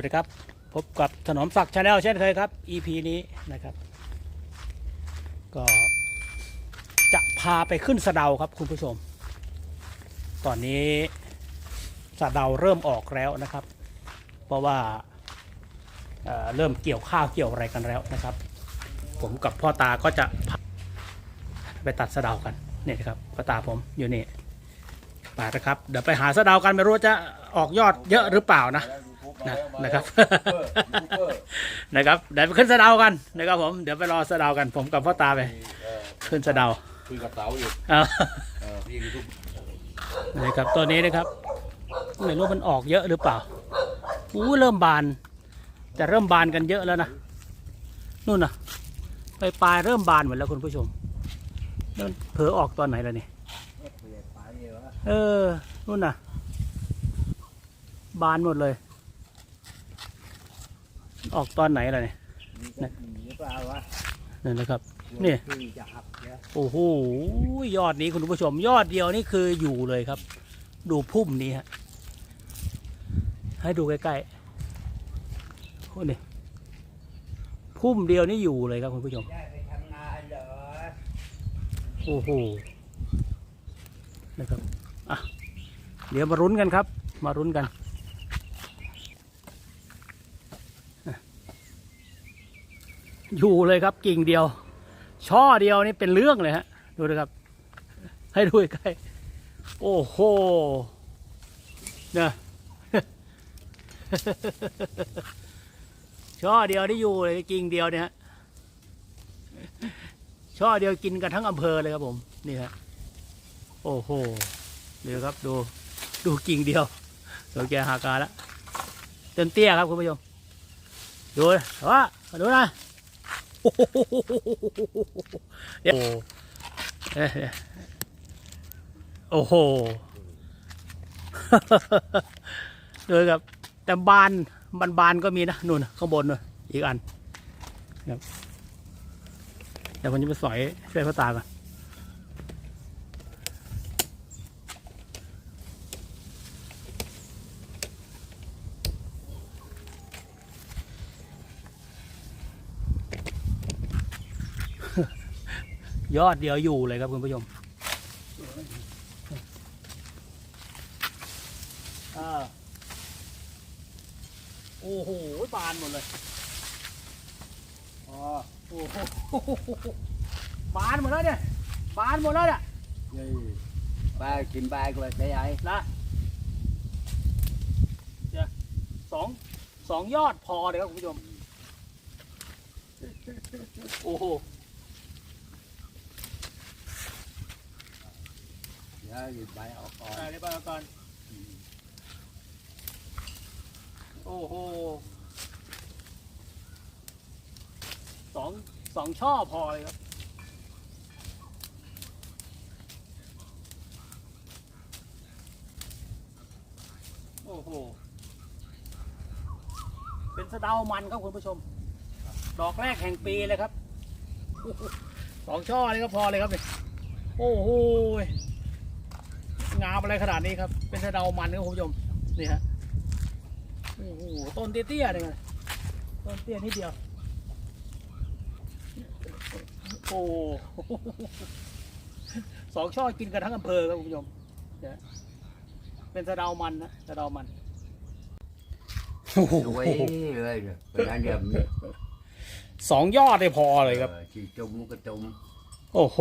วัสดีครับ พบกับถนอมศักดิ์ชาแนลเช่นเคยครับ EP นี้นะครับ ก็จะพาไปขึ้นสะเดาครับคุณผู้ชม ตอนนี้สะเดาเริ่มออกแล้วนะครับ เพราะว่าเเริ่มเกี่ยวข้าวเกี่ยวอะไรกันแล้วนะครับ ผมกับพ่อตาก็จะไปตัดสะเดากันนี่นะครับพ่อตาผมอยู่นี่ไปนะครับ เดี๋ยวไปหาสะเดากันไม่รู้จะออกยอดเยอะหรือเปล่านะ นะนะครับ นะครับเดี๋ยวไปขึ้นสะเดากันนะครับผมเดี๋ยวไปรอสะเดากัน ผมกับพ่อตาไปขึ้นสะเดาคุยกับเต๋าอยู่เอาเออพี่ยูทูบนะครับตัวนี้นะครับไม่รู้มันออกเยอะหรือเปล่าอู้เริ่มบานจะเริ่มบานกันเยอะแล้วนะนู่นนะไปปลายเริ่มบานหมดแล้วคุณผู้ชมนั่นเผลอออกตอนไหนแล้วนี่เออนู่นน่ะบานหมดเลย ออกตอนไหนล่ะเนี่ยหรือเปล่าวะนั่นนะครับนี่ที่จะหับเยอะโอ้โหยอดนี้คุณผู้ชม ยอดเดียวนี่คืออยู่เลยครับ ดูพุ่มนี้ฮะให้ดูใกล้ๆโอ้นี่พุ่มเดียวนี่อยู่เลยครับคุณผู้ชมได้ไปทำงานเหรอโอ้โหนะครับอะเดี๋ยวมารุ้นกันครับ มารุ้นกันอะ อยู่เลยครับกิ่งเดียว ช่อเดียวนี่เป็นเรื่องเลยฮะ ดูนะครับ ให้ดูใกล้โอ้โหนี่ยช่อเดียวที่อยู่เลยกิ่งเดียวเนี่ยช่อเดียวกินกันทั้งอำเภอเลยครับผมนี่ฮะโอ้โหดูครับดูดูกิ่งเดียวเดี๋ยวแกหากาแล้วเต็มเตี้ยครับคุณผู้ชมดูว่าดูนะ โอ้โหเลยวเอ๊ะโอ้โหดูครับแต่บานบานบานก็มีนะนู่นข้างบนนู่นอีกอันเดี๋ยวผมจะไปสอยช่วยพ่อตาก่อน ยอดเดียวอยู่เลยครับคุณผู้ชมอ่าโอ้โหบานหมดเลยอ๋อโอ้โหบานหมดแล้วเนี่ยบานหมดแล้วเนี่ยนี่บ้ากินบ้าก็ได้ไอ้นะเดี๋ยวสองสองยอดพอเลยครับคุณผู้ชม โอ้โห เดี๋ยวหยิบใบออกก่อนอ่าเดี๋ยวไปเอาก่อน โอ้โหสองสองช่อพอเลยครับ โอ้โห เป็นสะเดามันครับคุณผู้ชม ดอกแรกแห่งปีเลยครับ สองช่อนี่ก็พอเลยครับเนี่ยโอ้โห งามอะไรขนาดนี้ครับ เป็นสะเดามันครับคุณผู้ชมนี่ฮะโอ้โหต้นเตี้ยๆเลยนะต้นเตี้ยนิดเดียวโอ้โหสองช่อกินกันทั้งอำเภอครับคุณผู้ชมเนี่ยเป็นสะเดามันนะสะเดามันสวยเลยเนี่ยเป็นอันเดียวมีสองยอดได้พอเลยครับออที่จุ่มก็จุ่มโอ้โห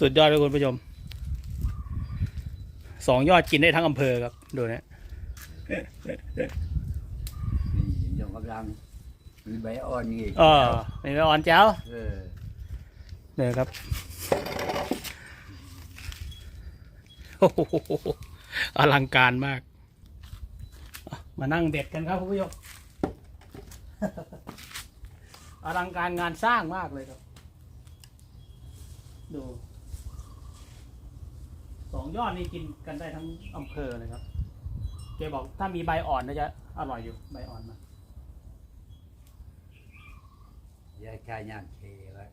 สุดยอดเลยคุณผู้ชมสองยอดกินได้ทั้งอำเภอครับ ดูนะนี่ยังกำลังมีใบอ่อนนี่เออนี่ไปอ่อนแจ้วเออเนี่ยครับโอ้โหอลังการมากอะมานั่งเด็ดกันครับคุณผู้ชมอลังการงานสร้างมากเลยครับ ดู สองยอดนี่กินกันได้ทั้งอำเภอเลยครับแกบอกถ้ามีใบอ่อนน่าจะอร่อยอยู่ใบอ่อนมายายชายงานเทไว้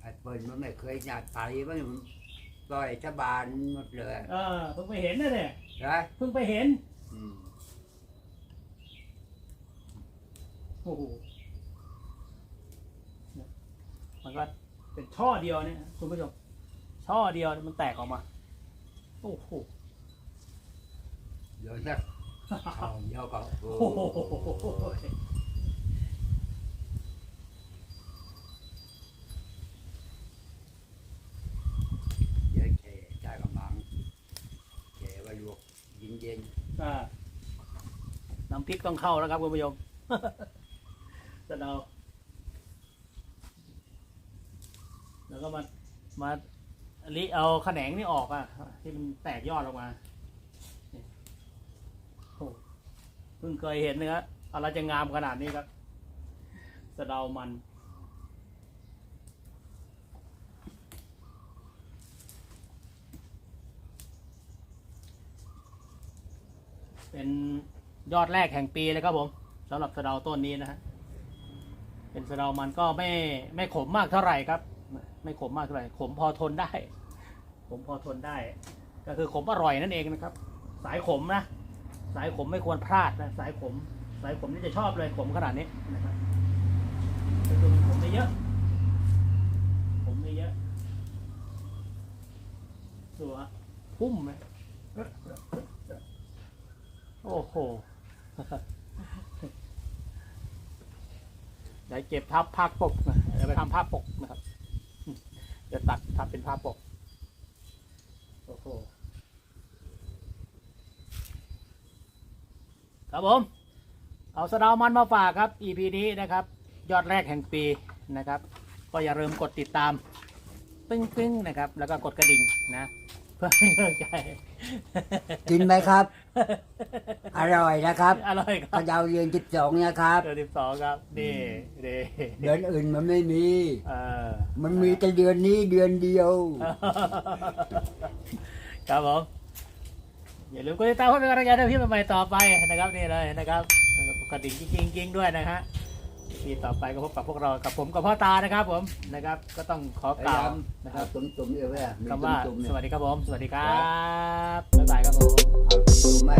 ไอ้เปิ้ลมันไม่เคยหยาดไตวะมันปล่อยชะบานหมดเลยเออเพิ่งไปเห็นนะเนี่ยนะเพิ่งไปเห็นอืมโอ้โหเนี่ยมันก็ เป็นช่อเดียวเนี่ยคุณผู้ชมช่อเดียวมันแตกออกมา โอ้โห เดี๋ยวสักเอาเดี๋ยวก็โอ้โอ้โหโหเดี๋ยวแช่ใช้กำลังแช่ไว้ลวกเย็นอ่าน้ำพริกต้องเข้าแล้วครับคุณผู้ชมสะเดาแล้ว ก็มามาลิเอาแขนงนี่ออกอะที่มันแตกยอดออกมาโอ้เพิ่งเคยเห็นนะครับอะไรจะงามขนาดนี้ครับสะเดามันเป็นยอดแรกแห่งปีเลยครับผมสำหรับสะเดาต้นนี้นะฮะเป็นสะเดามันก็ไม่ไม่ขมมากเท่าไหร่ครับ ไม่ขมมากเท่าไหร่ขมพอทนได้ ขมพอทนได้ ก็คือขมอร่อยนั่นเองนะครับ สายขมนะ สายขมไม่ควรพลาดนะ สายขม สายขมนี่จะชอบเลยขมขนาดนี้นะครับก็คือมันขมไม่เยอะ ขมไม่เยอะดูฮะพุ่มไหมโอ้โหเดี๋ยวเก็บทับภาคปกนะเดี๋ยวไปทำภาพปกนะครับ จะตัดทำเป็นภาพปก โอ้โห ครับผม เอาสนาวมันมาฝากครับ EP นี้นะครับ ยอดแรกแห่งปีนะครับ ก็อย่าลืมกดติดตาม ปึ้งปึ้งๆนะครับ แล้วก็กดกระดิ่งนะ พื่อให้กำลังใจๆกินไหมครับ อร่อยนะครับอร่อยคพรับระเจ้าเรียนสิบสองนะครับเดือนสิบสองครับ นี่นี่เดือนอื่นมันไม่มี เออมันมีแต่เดือนนี้เดือนเดียว ครับผม อย่าลืมกดติดตามเพื่อเป็นกำลังใจให้พี่ใหม่ๆต่อไปนะครับนี่เลยนะครับแล้วก็กระดิ่งกิ้งๆๆด้วยนะฮะ ทีต่อไปก็พบกับพวกเรากับผมกับพ่อตานะครับผมนะครับ ก็ต้องขอกล่าวนะครับตุ่มตุ่มๆเอวแม่มีคำว่าตุ่มๆสเนี่ยวัสดีครับผม สวัสดีครับบ๊ายบายครับผม เอาตุ่มๆไหม